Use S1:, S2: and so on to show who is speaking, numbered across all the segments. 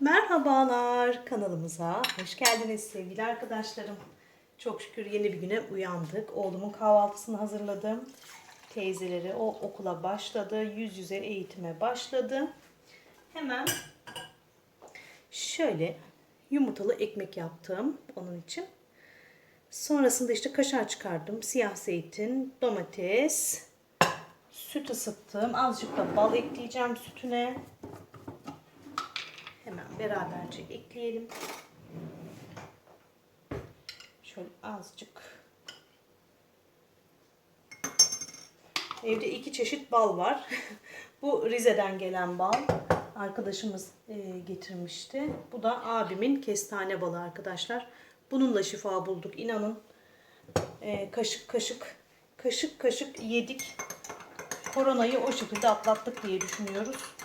S1: Merhabalar kanalımıza hoş geldiniz sevgili arkadaşlarım. Çok şükür yeni bir güne uyandık. Oğlumun kahvaltısını hazırladım. Teyzeleri o okula başladı. Yüz yüze eğitime başladı. Hemen şöyle yumurtalı ekmek yaptım onun için. Sonrasında işte kaşar çıkardım. Siyah zeytin, domates, süt ısıttım. Azıcık da bal ekleyeceğim sütüne. Beraberce ekleyelim. Şöyle azıcık. Evde iki çeşit bal var. Bu Rize'den gelen bal. Arkadaşımız e, getirmişti. Bu da abimin kestane balı arkadaşlar. Bununla şifa bulduk. İnanın e, kaşık kaşık kaşık kaşık yedik. Koronayı o şekilde atlattık diye düşünüyoruz.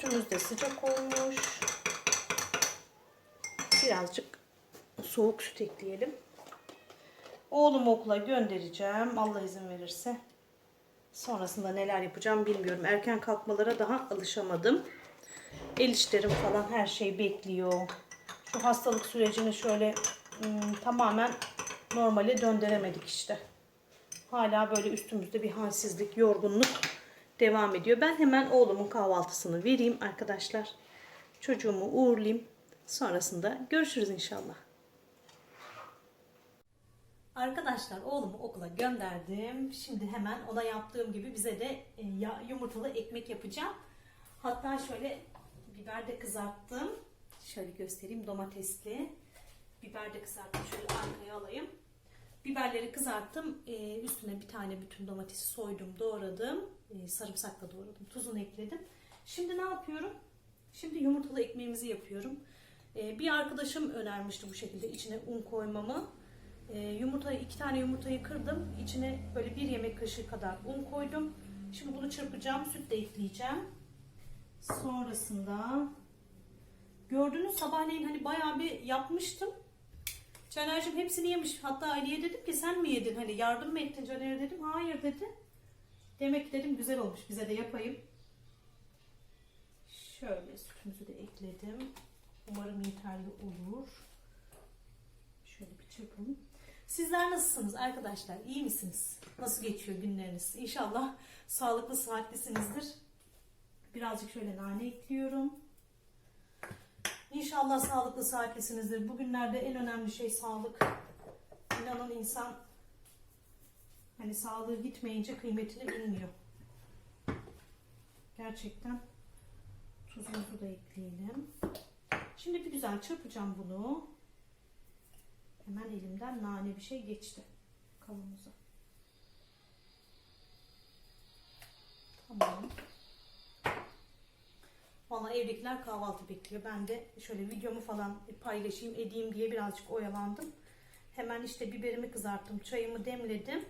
S1: Sütümüz de sıcak olmuş. Birazcık soğuk süt ekleyelim. Oğlumu okula göndereceğim. Allah izin verirse. Sonrasında neler yapacağım bilmiyorum. Erken kalkmalara daha alışamadım. El işlerim falan her şey bekliyor. Şu hastalık sürecini şöyle ım, tamamen normale döndüremedik işte. Hala böyle üstümüzde bir halsizlik, yorgunluk devam ediyor. Ben hemen oğlumun kahvaltısını vereyim arkadaşlar. Çocuğumu uğurlayayım. Sonrasında görüşürüz inşallah. Arkadaşlar oğlumu okula gönderdim. Şimdi hemen ona yaptığım gibi bize de e, yumurtalı ekmek yapacağım. Hatta şöyle biber de kızarttım. Şöyle göstereyim domatesli. Biber de kızarttım. Şöyle arkaya alayım. Biberleri kızarttım. Ee, üstüne bir tane bütün domatesi soydum, doğradım. Ee, sarımsakla doğradım. Tuzunu ekledim. Şimdi ne yapıyorum? Şimdi yumurtalı ekmeğimizi yapıyorum. Ee, bir arkadaşım önermişti bu şekilde içine un koymamı. Ee, yumurtayı iki tane yumurtayı kırdım. İçine böyle bir yemek kaşığı kadar un koydum. Şimdi bunu çırpacağım. Süt de ekleyeceğim. Sonrasında gördünüz sabahleyin hani bayağı bir yapmıştım. Caner'cim hepsini yemiş. Hatta Ali'ye dedim ki sen mi yedin? Hani yardım mı ettin Caner'e dedim. Hayır dedi. Demek dedim güzel olmuş. Bize de yapayım. Şöyle sütümüzü de ekledim. Umarım yeterli olur. Şöyle bir çırpalım. Sizler nasılsınız arkadaşlar? İyi misiniz? Nasıl geçiyor günleriniz? İnşallah sağlıklı saatlisinizdir. Birazcık şöyle nane ekliyorum. İnşallah sağlıklı saatlisinizdir. Bugünlerde en önemli şey sağlık. İnanın insan hani sağlığı gitmeyince kıymetini bilmiyor. Gerçekten tuzumuzu da ekleyelim. Şimdi bir güzel çırpacağım bunu. Hemen elimden nane bir şey geçti kavanoza. Tamam. Valla evdekiler kahvaltı bekliyor. Ben de şöyle videomu falan paylaşayım edeyim diye birazcık oyalandım. Hemen işte biberimi kızarttım, çayımı demledim.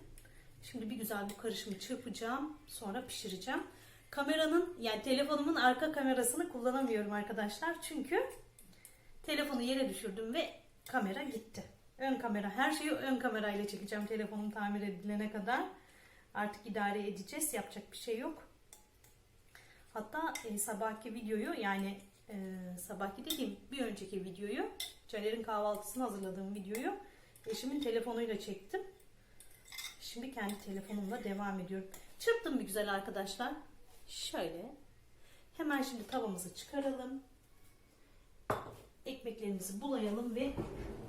S1: Şimdi bir güzel bu karışımı çırpacağım. Sonra pişireceğim. Kameranın yani telefonumun arka kamerasını kullanamıyorum arkadaşlar. Çünkü telefonu yere düşürdüm ve kamera gitti. Ön kamera her şeyi ön kamerayla çekeceğim telefonum tamir edilene kadar. Artık idare edeceğiz. Yapacak bir şey yok. Hatta e, sabahki videoyu yani e, sabahki dediğim bir önceki videoyu Caner'in kahvaltısını hazırladığım videoyu eşimin telefonuyla çektim. Şimdi kendi telefonumla devam ediyorum. Çırptım bir güzel arkadaşlar. Şöyle. Hemen şimdi tavamızı çıkaralım. Ekmeklerimizi bulayalım ve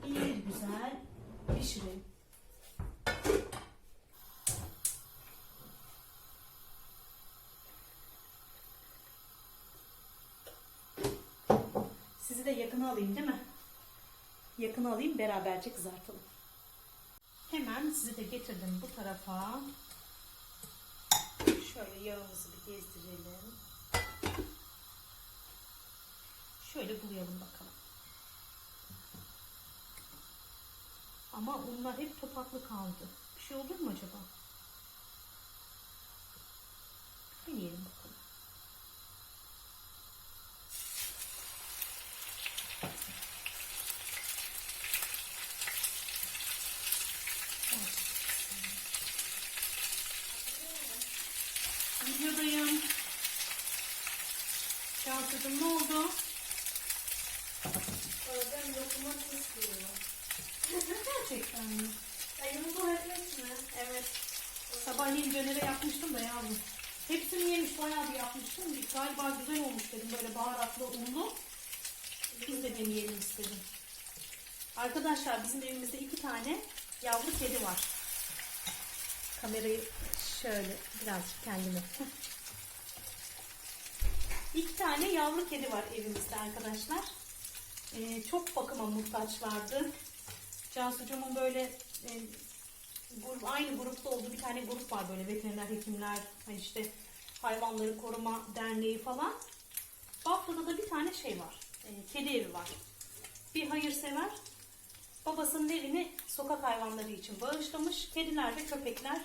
S1: bir güzel pişirelim. Sizi de yakına alayım değil mi? Yakına alayım beraberce kızartalım. Hemen sizi de getirdim bu tarafa. Şöyle yağımızı bir gezdirelim. Şöyle bulayalım bakalım. Ama unlar hep topaklı kaldı. Bir şey olur mu acaba? Deneyelim bakalım. Cansucuğum ne oldu?
S2: Bazen lokuma kısmıyor.
S1: Gerçekten mi?
S2: Ayımı etmek mi?
S1: Evet. Sabahleyin dönere yapmıştım da yavrum. Hepsini yemiş bayağı bir yapmıştım. Galiba güzel olmuş dedim böyle baharatlı unlu. Biz de deneyelim istedim. Arkadaşlar bizim evimizde iki tane yavru kedi var. Kamerayı şöyle birazcık kendime. İki tane yavru kedi var evimizde arkadaşlar. Ee, çok bakıma muhtaçlardı. Cansucuğumun böyle e, grup, aynı grupta olduğu bir tane grup var böyle veteriner hekimler, hani işte hayvanları koruma derneği falan. Bafra'da da bir tane şey var. e, kedi evi var. Bir hayırsever babasının evini sokak hayvanları için bağışlamış. Kediler ve köpekler.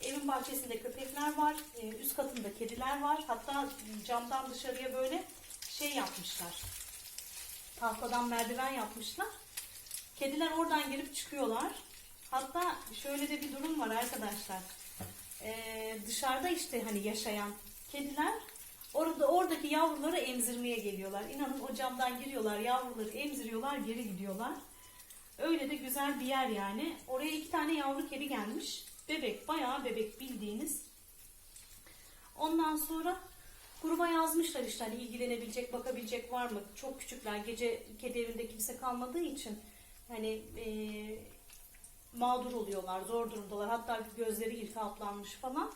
S1: Evin bahçesinde köpekler var. e, üst katında kediler var. Hatta camdan dışarıya böyle şey yapmışlar. Tahtadan merdiven yapmışlar. Kediler oradan girip çıkıyorlar. Hatta şöyle de bir durum var arkadaşlar. Ee, dışarıda işte hani yaşayan kediler orada oradaki yavruları emzirmeye geliyorlar. İnanın o camdan giriyorlar, yavruları emziriyorlar, geri gidiyorlar. Öyle de güzel bir yer yani. Oraya iki tane yavru kedi gelmiş. Bebek, bayağı bebek bildiğiniz. Ondan sonra gruba yazmışlar işte hani ilgilenebilecek, bakabilecek var mı? Çok küçükler. Gece kedi evinde kimse kalmadığı için hani eee, mağdur oluyorlar, zor durumdalar. Hatta gözleri iltihaplanmış falan.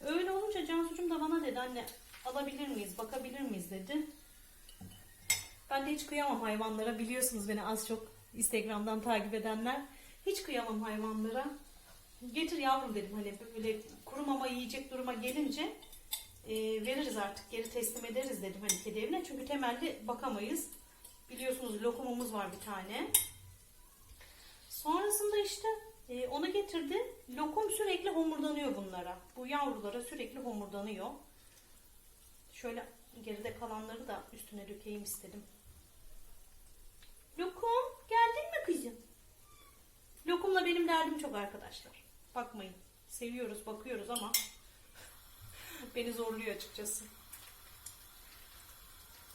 S1: Öyle olunca Cansucuğum da bana dedi anne alabilir miyiz, bakabilir miyiz dedi. Ben de hiç kıyamam hayvanlara. Biliyorsunuz beni az çok Instagram'dan takip edenler. Hiç kıyamam hayvanlara. Getir yavrum dedim hani böyle kuru mama yiyecek duruma gelince e, veririz artık geri teslim ederiz dedim hani kedi evine. Çünkü temelli bakamayız. Biliyorsunuz lokumumuz var bir tane. Sonrasında işte e, onu getirdi. Lokum sürekli homurdanıyor bunlara. Bu yavrulara sürekli homurdanıyor. Şöyle geride kalanları da üstüne dökeyim istedim. Lokum geldin mi kızım? Lokumla benim derdim çok arkadaşlar. Bakmayın. Seviyoruz, bakıyoruz ama beni zorluyor açıkçası.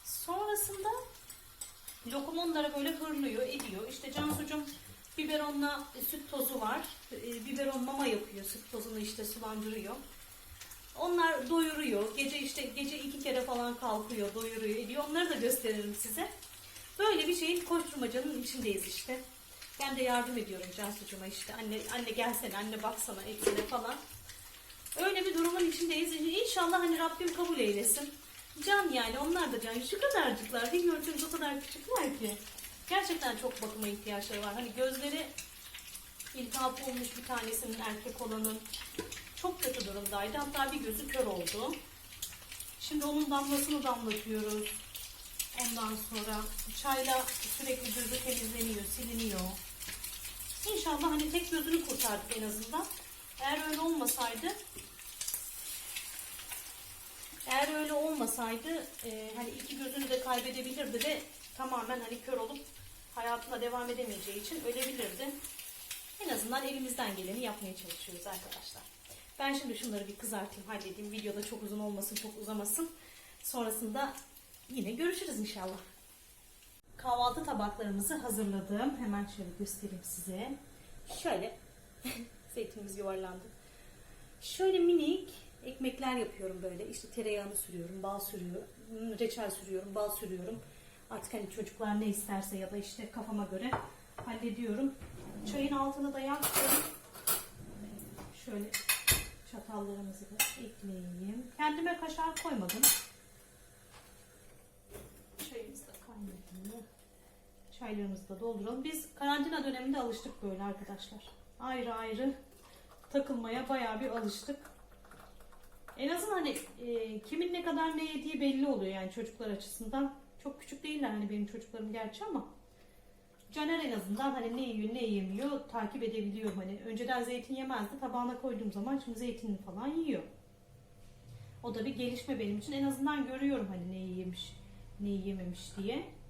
S1: Sonrasında lokum onlara böyle hırlıyor, ediyor. İşte Cansucuğum biberonla süt tozu var. E, biberon mama yapıyor. Süt tozunu işte sulandırıyor. Onlar doyuruyor. Gece işte gece iki kere falan kalkıyor, doyuruyor, ediyor. Onları da gösteririm size. Böyle bir şeyin koşturmacanın içindeyiz işte. Ben de yardım ediyorum Cansucuğuma işte. Anne anne gelsene, anne baksana, etsene falan. Öyle bir durumun içindeyiz. İnşallah hani Rabbim kabul eylesin. Can yani onlar da can. Şu kadarcıklar. Bir gördüğünüz o kadar küçükler ki. Gerçekten çok bakıma ihtiyaçları var. Hani gözleri iltihap olmuş bir tanesinin erkek olanın. Çok kötü durumdaydı. Hatta bir gözü kör oldu. Şimdi onun damlasını damlatıyoruz. Ondan sonra çayla sürekli gözü temizleniyor, siliniyor. İnşallah hani tek gözünü kurtardık en azından. Eğer öyle olmasaydı eğer öyle olmasaydı e, hani iki gözünü de kaybedebilirdi ve tamamen hani kör olup hayatına devam edemeyeceği için ölebilirdi. En azından elimizden geleni yapmaya çalışıyoruz arkadaşlar. Ben şimdi şunları bir kızartayım, halledeyim. Videoda çok uzun olmasın, çok uzamasın. Sonrasında yine görüşürüz inşallah. Kahvaltı tabaklarımızı hazırladım. Hemen şöyle göstereyim size. Şöyle. Zeytinimiz yuvarlandı. Şöyle minik ekmekler yapıyorum böyle. İşte tereyağını sürüyorum, bal sürüyorum, reçel sürüyorum, bal sürüyorum. Artık hani çocuklar ne isterse ya da işte kafama göre hallediyorum. Çayın altını da yaktım. Şöyle çatallarımızı da ekleyeyim. Kendime kaşar koymadım. Çayımız da kaynadı. Çaylarımızı da dolduralım. Biz karantina döneminde alıştık böyle arkadaşlar. Ayrı ayrı takılmaya bayağı bir alıştık. En azından hani e, kimin ne kadar ne yediği belli oluyor yani çocuklar açısından. Çok küçük değiller hani benim çocuklarım gerçi ama Caner en azından hani ne yiyor ne yemiyor takip edebiliyorum hani. Önceden zeytin yemezdi tabağına koyduğum zaman şimdi zeytin falan yiyor. O da bir gelişme benim için. En azından görüyorum hani neyi yemiş, neyi yememiş diye.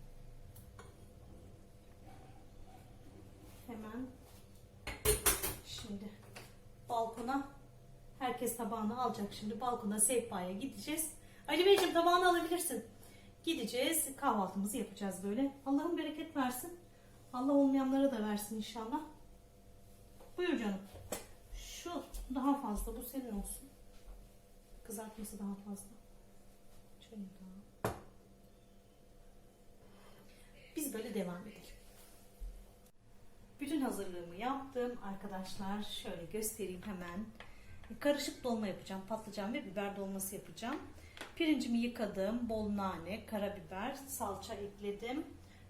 S1: Hemen şimdi balkona herkes tabağını alacak şimdi balkona sehpaya gideceğiz. Ali Beyciğim tabağını alabilirsin. Gideceğiz kahvaltımızı yapacağız böyle. Allah'ın bereket versin. Allah olmayanlara da versin inşallah. Buyur canım. Şu daha fazla bu senin olsun. Kızartması daha fazla. Şöyle daha. Biz böyle devam edelim. Bütün hazırlığımı yaptım arkadaşlar. Şöyle göstereyim hemen. Karışık dolma yapacağım. Patlıcan ve biber dolması yapacağım. Pirincimi yıkadım. Bol nane, karabiber, salça ekledim.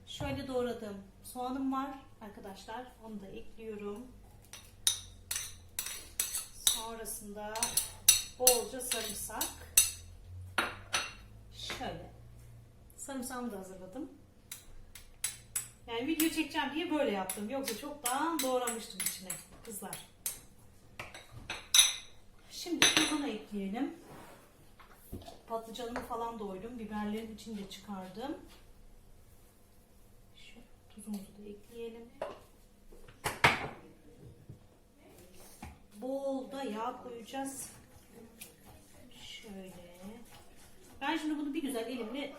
S1: Şöyle doğradığım soğanım var arkadaşlar. Onu da ekliyorum. Sonrasında bolca sarımsak. Şöyle. Sarımsağımı da hazırladım. Yani video çekeceğim diye böyle yaptım. Yoksa çoktan doğramıştım içine kızlar. Şimdi tuzunu ekleyelim. Patlıcanımı falan doydum. Biberlerin içini de çıkardım. Şu tuzumuzu da ekleyelim. Bol da yağ koyacağız. Şöyle. Ben şimdi bunu bir güzel elimle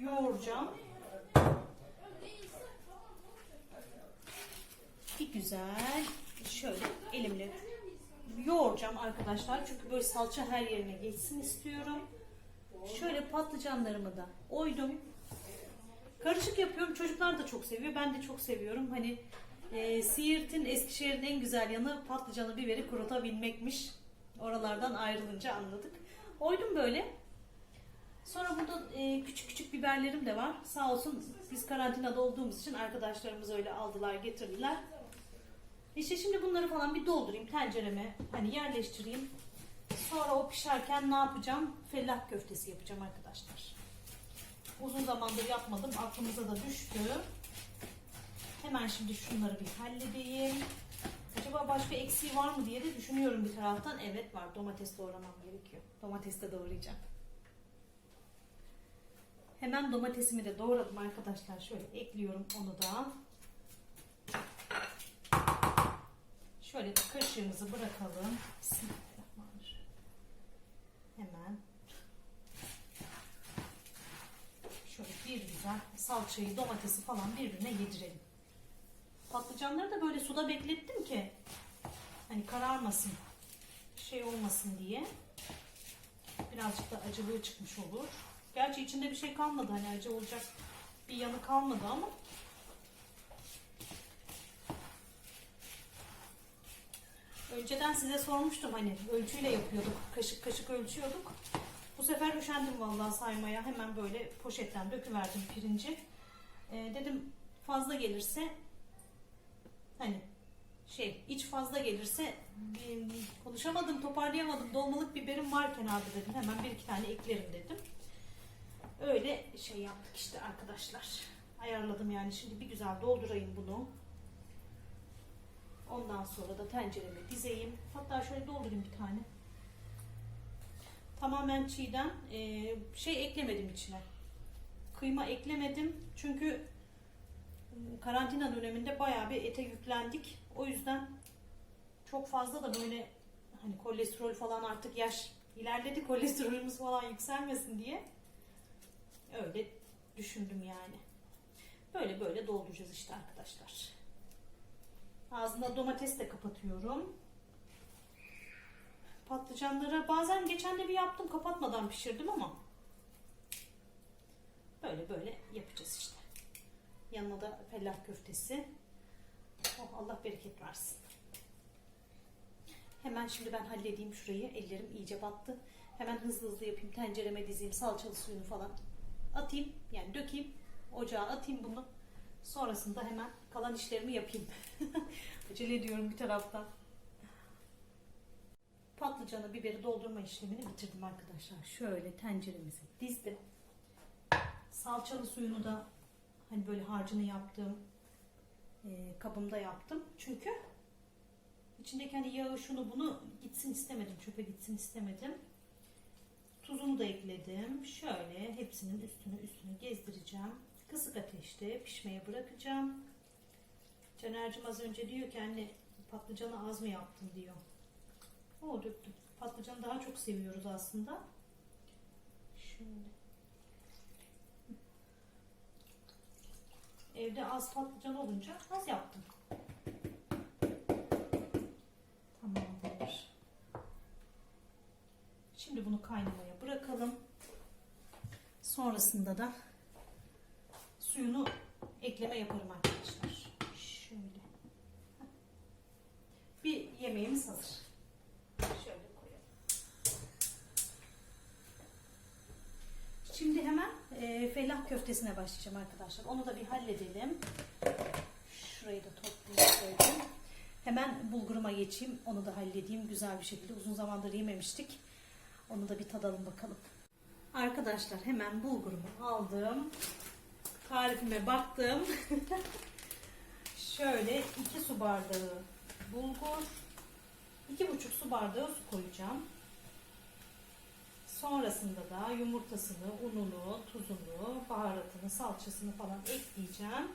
S1: yoğuracağım. Bir güzel şöyle elimle yoğuracağım arkadaşlar. Çünkü böyle salça her yerine geçsin istiyorum. Şöyle patlıcanlarımı da oydum. Karışık yapıyorum. Çocuklar da çok seviyor. Ben de çok seviyorum. Hani e, Siirt'in Eskişehir'in en güzel yanı patlıcanı biberi kurutabilmekmiş. Oralardan ayrılınca anladık. Oydum böyle. Sonra burada e, küçük küçük biberlerim de var. Sağ olsun biz karantinada olduğumuz için arkadaşlarımız öyle aldılar getirdiler. İşte şimdi bunları falan bir doldurayım tencereme. Hani yerleştireyim. Sonra o pişerken ne yapacağım? Fellah köftesi yapacağım arkadaşlar. Uzun zamandır yapmadım. Aklımıza da düştü. Hemen şimdi şunları bir halledeyim. Acaba başka eksiği var mı diye de düşünüyorum bir taraftan. Evet var. Domates doğramam gerekiyor. Domates de doğrayacağım. Hemen domatesimi de doğradım arkadaşlar. Şöyle ekliyorum onu da. Şöyle kaşığımızı bırakalım. Hemen şöyle bir güzel salçayı, domatesi falan birbirine yedirelim. Patlıcanları da böyle suda beklettim ki hani kararmasın, şey olmasın diye. Birazcık da acılığı çıkmış olur. Gerçi içinde bir şey kalmadı hani acı olacak bir yanı kalmadı ama Önceden size sormuştum hani ölçüyle yapıyorduk. Kaşık kaşık ölçüyorduk. Bu sefer üşendim vallahi saymaya. Hemen böyle poşetten döküverdim pirinci. Ee, dedim fazla gelirse hani şey iç fazla gelirse konuşamadım toparlayamadım dolmalık biberim var kenarda dedim hemen bir iki tane eklerim dedim öyle şey yaptık işte arkadaşlar ayarladım yani şimdi bir güzel doldurayım bunu ondan sonra da tencereme dizeyim hatta şöyle doldurayım bir tane tamamen çiğden Ee, şey eklemedim içine kıyma eklemedim çünkü karantina döneminde bayağı bir ete yüklendik. O yüzden çok fazla da böyle hani kolesterol falan artık yaş ilerledi kolesterolümüz falan yükselmesin diye öyle düşündüm yani. Böyle böyle dolduracağız işte arkadaşlar. Ağzına domates de kapatıyorum. Patlıcanlara bazen geçen de bir yaptım kapatmadan pişirdim ama böyle böyle yapacağız işte. Yanına da fellah köftesi. Oh Allah bereket versin. Hemen şimdi ben halledeyim şurayı. Ellerim iyice battı. Hemen hızlı hızlı yapayım. Tencereme dizeyim. Salçalı suyunu falan atayım. Yani dökeyim. Ocağa atayım bunu. Sonrasında hemen kalan işlerimi yapayım. Acele ediyorum bir taraftan. Patlıcanı, biberi doldurma işlemini bitirdim arkadaşlar. Şöyle tenceremizi dizdim. Salçalı suyunu da hani böyle harcını yaptığım e, kabımda yaptım. Çünkü içindeki hani yağı şunu bunu gitsin istemedim. Çöpe gitsin istemedim. Tuzunu da ekledim. Şöyle hepsinin üstüne üstüne gezdireceğim. Kısık ateşte pişmeye bırakacağım. Caner'cim az önce diyor ki anne patlıcanı az mı yaptın diyor. O döktüm. Patlıcanı daha çok seviyoruz aslında. Şimdi. Evde az patlıcan olunca az yaptım. Tamamdır. Şimdi bunu kaynamaya bırakalım. Sonrasında da suyunu ekleme yaparım arkadaşlar. Şöyle. Bir yemeğimiz hazır. Şöyle koyalım. Şimdi hemen e, fellah köftesine başlayacağım arkadaşlar. Onu da bir halledelim. Şurayı da toplayayım. Hemen bulguruma geçeyim. Onu da halledeyim güzel bir şekilde. Uzun zamandır yememiştik. Onu da bir tadalım bakalım. Arkadaşlar hemen bulgurumu aldım. Tarifime baktım. Şöyle 2 su bardağı bulgur, 2,5 su bardağı su koyacağım. Sonrasında da yumurtasını, ununu, tuzunu, baharatını, salçasını falan ekleyeceğim.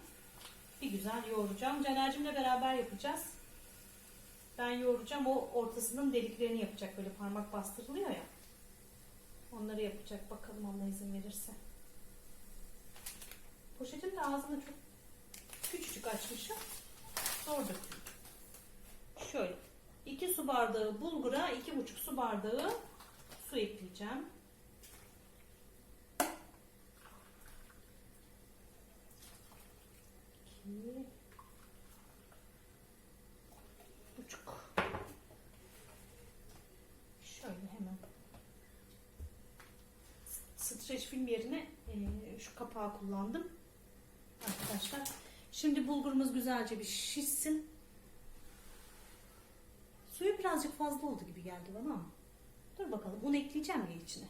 S1: Bir güzel yoğuracağım. Caner'cimle beraber yapacağız. Ben yoğuracağım. O ortasının deliklerini yapacak. Böyle parmak bastırılıyor ya. Onları yapacak. Bakalım Allah izin verirse. Poşetin de ağzını çok küçücük açmışım. Zor döküldü. Şöyle. 2 su bardağı bulgura 2,5 su bardağı su ekleyeceğim. Buçuk. Şöyle hemen streç film yerine e, şu kapağı kullandım. Arkadaşlar. Şimdi bulgurumuz güzelce bir şişsin. Birazcık fazla oldu gibi geldi bana ama. Dur bakalım. Un ekleyeceğim ya içine.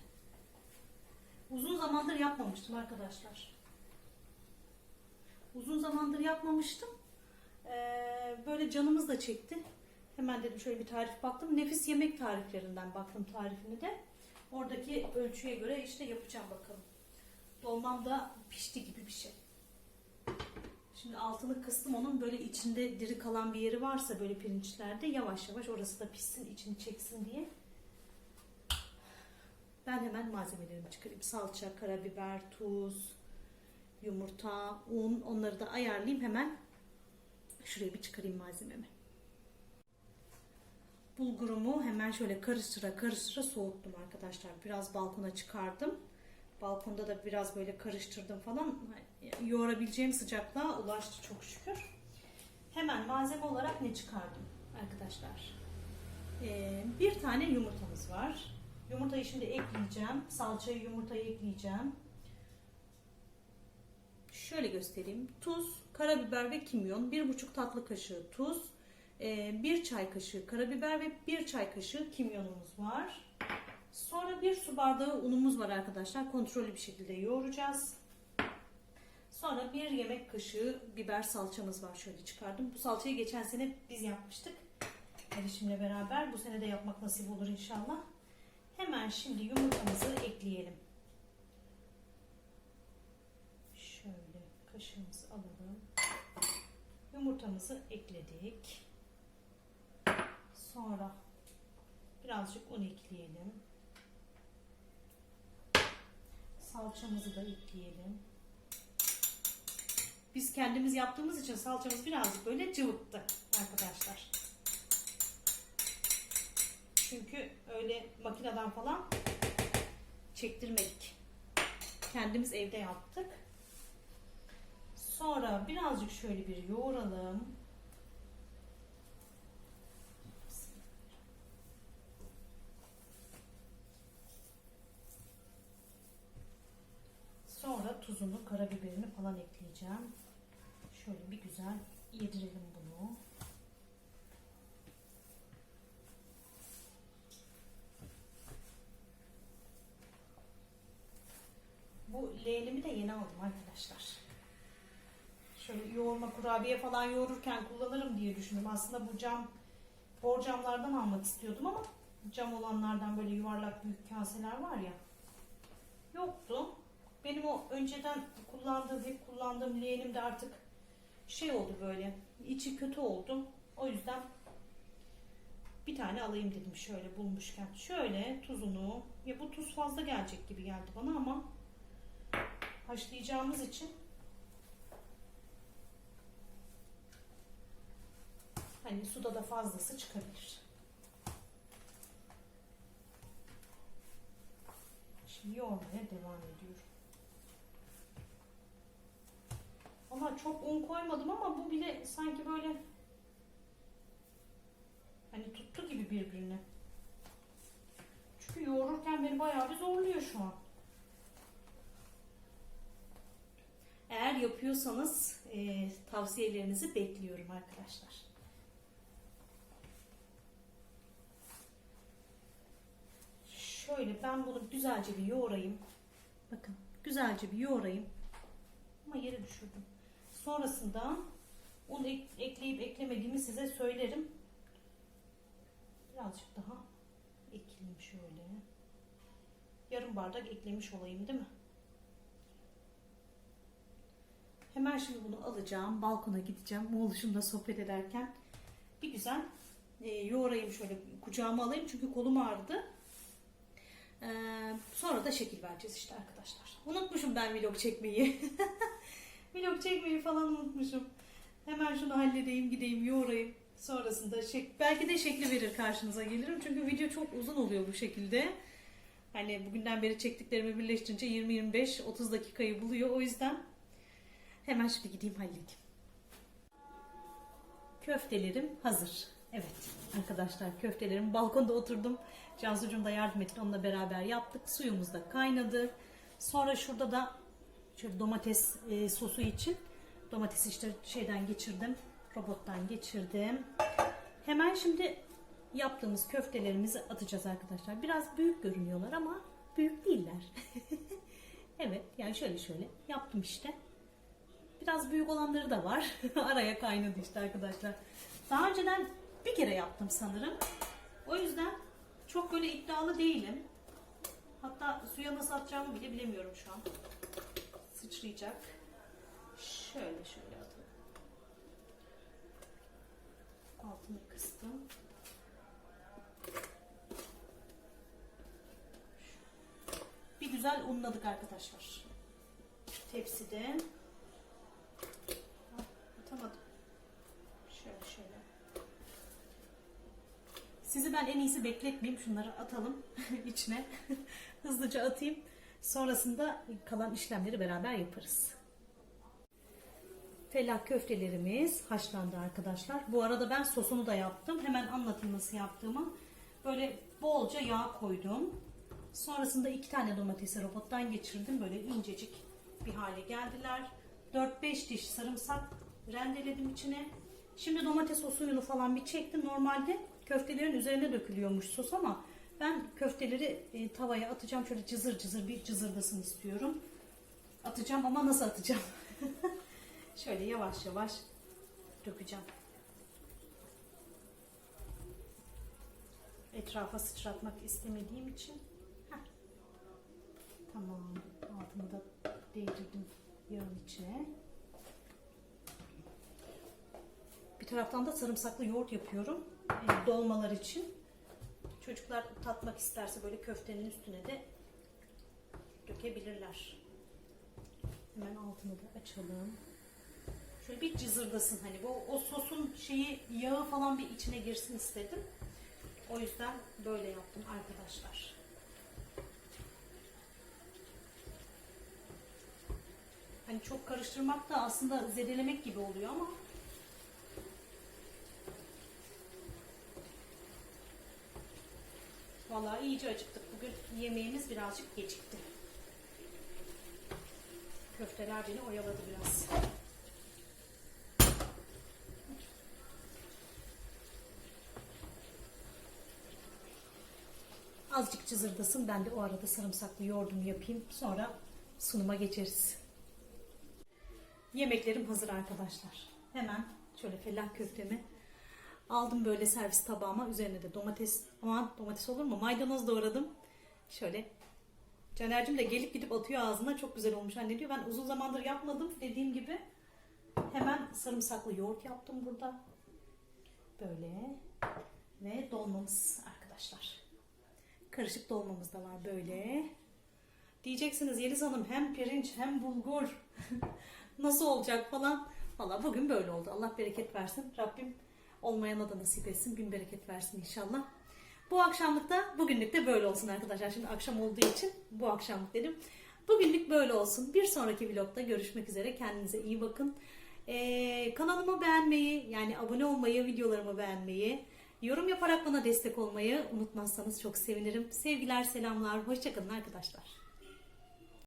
S1: Uzun zamandır yapmamıştım arkadaşlar. Uzun zamandır yapmamıştım. Ee, böyle canımız da çekti. Hemen dedim şöyle bir tarif baktım. Nefis yemek tariflerinden baktım tarifini de. Oradaki ölçüye göre işte yapacağım bakalım. Dolmam da pişti gibi bir şey. Şimdi altını kıstım onun böyle içinde diri kalan bir yeri varsa böyle pirinçlerde yavaş yavaş orası da pişsin içini çeksin diye. Ben hemen malzemelerimi çıkarayım. Salça, karabiber, tuz, yumurta, un onları da ayarlayayım hemen. Şuraya bir çıkarayım malzememi. Bulgurumu hemen şöyle karıştıra karıştıra soğuttum arkadaşlar. Biraz balkona çıkardım. Balkonda da biraz böyle karıştırdım falan. Yoğurabileceğim sıcaklığa ulaştı çok şükür. Hemen malzeme olarak ne çıkardım arkadaşlar? Ee, bir tane yumurtamız var. Yumurtayı şimdi ekleyeceğim. Salçayı yumurtayı ekleyeceğim. Şöyle göstereyim. Tuz, karabiber ve kimyon. Bir buçuk tatlı kaşığı tuz. ee, bir çay kaşığı karabiber ve bir çay kaşığı kimyonumuz var. Sonra bir su bardağı unumuz var arkadaşlar. Kontrollü bir şekilde yoğuracağız. Sonra bir yemek kaşığı biber salçamız var. Şöyle çıkardım. Bu salçayı geçen sene biz yapmıştık. Erişimle beraber. Bu sene de yapmak nasip olur inşallah. Hemen şimdi yumurtamızı ekleyelim. Şöyle kaşığımızı alalım. Yumurtamızı ekledik. Sonra birazcık un ekleyelim. Salçamızı da ekleyelim. Biz kendimiz yaptığımız için salçamız birazcık böyle cıvıttı arkadaşlar. Çünkü öyle makineden falan çektirmedik. Kendimiz evde yaptık. Sonra birazcık şöyle bir yoğuralım. Sonra tuzunu, karabiberini falan ekleyeceğim. Şöyle bir güzel yedirelim bunu. Bu leğenimi de yeni aldım arkadaşlar. Şöyle yoğurma kurabiye falan yoğururken kullanırım diye düşündüm. Aslında bu cam borcamlardan almak istiyordum ama cam olanlardan böyle yuvarlak büyük kaseler var ya. Yoktu. Benim o önceden kullandığım, hep kullandığım leğenim de artık şey oldu böyle. içi kötü oldu. O yüzden Bir tane alayım dedim şöyle bulmuşken. Şöyle tuzunu. Ya bu tuz fazla gelecek gibi geldi bana ama haşlayacağımız için hani suda da fazlası çıkabilir. Şimdi yoğurmaya devam ediyorum. Valla çok un koymadım ama bu bile sanki böyle hani tuttu gibi birbirine. Çünkü yoğururken beni bayağı bir zorluyor şu an. Eğer yapıyorsanız e, tavsiyelerinizi bekliyorum arkadaşlar. Şöyle ben bunu güzelce bir yoğurayım. Bakın güzelce bir yoğurayım. Ama yere düşürdüm. Sonrasında un ek- ekleyip eklemediğimi size söylerim. Birazcık daha ekleyeyim şöyle. Yarım bardak eklemiş olayım değil mi? Hemen şimdi bunu alacağım. Balkona gideceğim. Oğluşumla sohbet ederken bir güzel e, yoğurayım şöyle kucağıma alayım çünkü kolum ağrıdı. Ee, sonra da şekil vereceğiz işte arkadaşlar. Unutmuşum ben vlog çekmeyi. vlog çekmeyi falan unutmuşum. Hemen şunu halledeyim, gideyim, yoğurayım. Sonrasında şek belki de şekli verir karşınıza gelirim. Çünkü video çok uzun oluyor bu şekilde. Hani bugünden beri çektiklerimi birleştirince 20-25-30 dakikayı buluyor. O yüzden hemen şimdi gideyim halledeyim. Köftelerim hazır. Evet arkadaşlar köftelerim balkonda oturdum. Cansucuğum da yardım etti. Onunla beraber yaptık. Suyumuz da kaynadı. Sonra şurada da şöyle domates e, sosu için domatesi işte şeyden geçirdim. Robottan geçirdim. Hemen şimdi yaptığımız köftelerimizi atacağız arkadaşlar. Biraz büyük görünüyorlar ama büyük değiller. evet yani şöyle şöyle yaptım işte. Biraz büyük olanları da var. Araya kaynadı işte arkadaşlar. Daha önceden bir kere yaptım sanırım. O yüzden çok böyle iddialı değilim. Hatta suya nasıl atacağımı bile bilemiyorum şu an. Sıçrayacak. Şöyle şöyle atalım. Altını kıstım. Bir güzel unladık arkadaşlar. Tepside. Ah, Atamadım. Şöyle şöyle. Sizi ben en iyisi bekletmeyeyim. Şunları atalım içine. Hızlıca atayım. Sonrasında kalan işlemleri beraber yaparız. Fellah köftelerimiz haşlandı arkadaşlar. Bu arada ben sosunu da yaptım. Hemen anlatayım nasıl yaptığımı. Böyle bolca yağ koydum. Sonrasında iki tane domatesi robottan geçirdim. Böyle incecik bir hale geldiler. 4-5 diş sarımsak rendeledim içine. Şimdi domates o suyunu falan bir çektim. Normalde köftelerin üzerine dökülüyormuş sos ama ben köfteleri e, tavaya atacağım. Şöyle cızır cızır bir cızırdasın istiyorum. Atacağım ama nasıl atacağım? Şöyle yavaş yavaş dökeceğim. Etrafa sıçratmak istemediğim için. Heh. Tamam. Altını da değdirdim yağın içine. Bir taraftan da sarımsaklı yoğurt yapıyorum. e, dolmalar için. Çocuklar tatmak isterse böyle köftenin üstüne de dökebilirler. Hemen altını da açalım. Şöyle bir cızırdasın hani bu o sosun şeyi yağı falan bir içine girsin istedim. O yüzden böyle yaptım arkadaşlar. Hani çok karıştırmak da aslında zedelemek gibi oluyor ama Vallahi iyice acıktık. Bugün yemeğimiz birazcık gecikti. Köfteler beni oyaladı biraz. Azıcık cızırdasın. Ben de o arada sarımsaklı yoğurdumu yapayım. Sonra sunuma geçeriz. Yemeklerim hazır arkadaşlar. Hemen şöyle fellah köftemi aldım böyle servis tabağıma. Üzerine de domates, aman domates olur mu? Maydanoz doğradım. Şöyle Caner'cim de gelip gidip atıyor ağzına. Çok güzel olmuş anne diyor. Ben uzun zamandır yapmadım dediğim gibi. Hemen sarımsaklı yoğurt yaptım burada. Böyle. Ve dolmamız arkadaşlar. Karışık dolmamız da var böyle. Diyeceksiniz Yeliz Hanım hem pirinç hem bulgur nasıl olacak falan. Valla bugün böyle oldu. Allah bereket versin. Rabbim olmayana da nasip etsin. Bin bereket versin inşallah. Bu akşamlık da bugünlük de böyle olsun arkadaşlar. Şimdi akşam olduğu için bu akşamlık dedim. Bugünlük böyle olsun. Bir sonraki vlogda görüşmek üzere. Kendinize iyi bakın. Ee, kanalımı beğenmeyi, yani abone olmayı, videolarımı beğenmeyi, yorum yaparak bana destek olmayı unutmazsanız çok sevinirim. Sevgiler, selamlar. Hoşçakalın arkadaşlar.